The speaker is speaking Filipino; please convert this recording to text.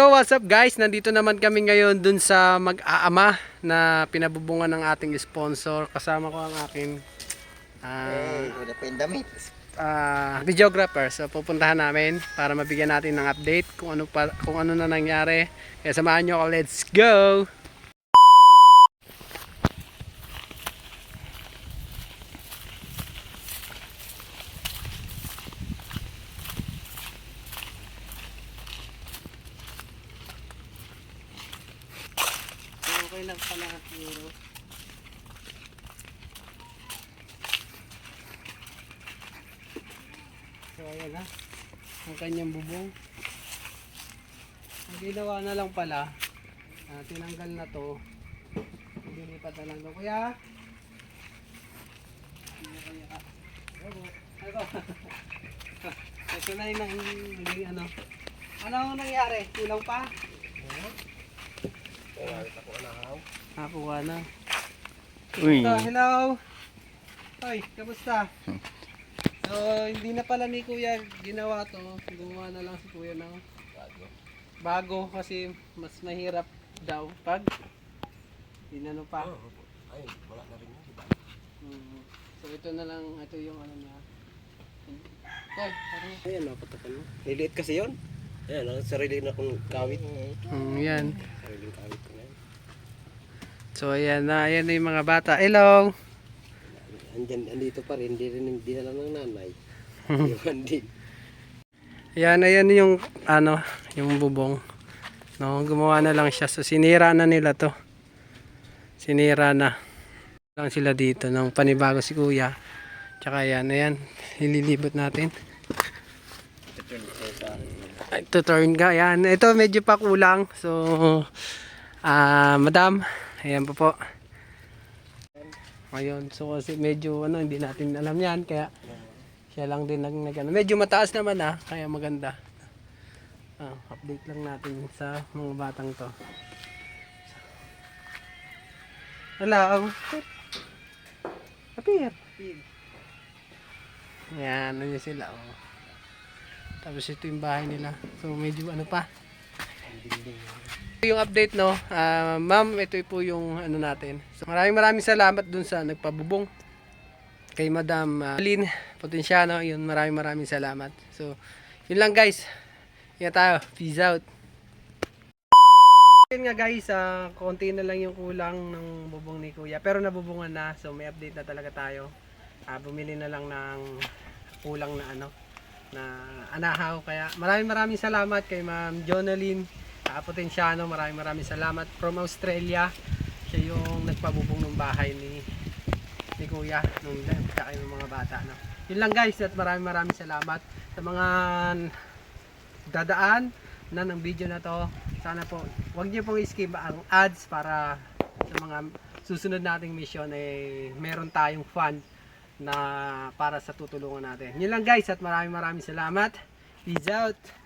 So what's up guys? Nandito naman kami ngayon dun sa mag-aama na pinabubungan ng ating sponsor. Kasama ko ang aking yung damit. ah, videographer. So pupuntahan namin para mabigyan natin ng update kung ano pa, kung ano na nangyari. Kaya samahan nyo ako. Let's go! Okay lang pala siguro. So ayan na. Ang kanyang bubong. Ang ginawa na lang pala, ah, tinanggal na to. Dilipat na lang to. Kuya? Ito na yung ano. Ano ang nangyari? Kulang pa? Nakuha na. Uy. So, hello. Hoy, kamusta? So, hindi na pala ni Kuya ginawa to. Gumawa na lang si Kuya ng bago. Bago kasi mas mahirap daw pag inano pa. Ay, wala na rin yun. Mm. So, ito na lang. Ito yung ano niya. Hoy, parang... Ayan, napatakan mo. Liliit kasi yun. Ayan, ang sarili na kong kawit. Mm, yan. Sariling kawit ko na yan. So, ayan na. Ayan na yung mga bata. Hello! Andyan, andito pa rin. Hindi rin hindi na lang ng nanay. Iwan din. Yan, ayan yung ano, yung bubong. No, gumawa na lang siya. So sinira na nila 'to. Sinira na. Lang sila dito ng panibago si Kuya. Tsaka yan, ayan, ililibot natin. To turn ka. Yan, ito medyo pa kulang. So ah, madam, ayan po po. Ngayon, so kasi medyo ano, hindi natin alam yan kaya siya lang din nag, nag ano. Medyo mataas naman ah, kaya maganda. Ah, update lang natin sa mga batang to. Hello. Apir. Yan, ano sila oh. Tapos ito yung bahay nila. So medyo ano pa. Yung update no. Ah, ma'am, ito po yung ano natin. So maraming maraming salamat dun sa nagpabubong kay Madam uh, Lynn Potenciano. Yun, maraming maraming salamat. So, yun lang guys. Ingat tayo. Peace out. Yun nga guys, ah, konti na lang yung kulang ng bubong ni Kuya. Pero nabubungan na. So, may update na talaga tayo. Ah, bumili na lang ng kulang na ano na anahaw. Kaya maraming maraming salamat kay Ma'am Jonalyn uh, Potenciano. Maraming maraming salamat from Australia. Siya yung nagpabubong ng bahay ni ni Kuya nung kaya ng mga bata no. Yun lang guys at maraming maraming salamat sa mga dadaan na ng video na to. Sana po wag niyo pong skip ang ads para sa mga susunod nating mission eh meron tayong fund na para sa tutulungan natin. Yun lang guys at maraming maraming salamat. Peace out.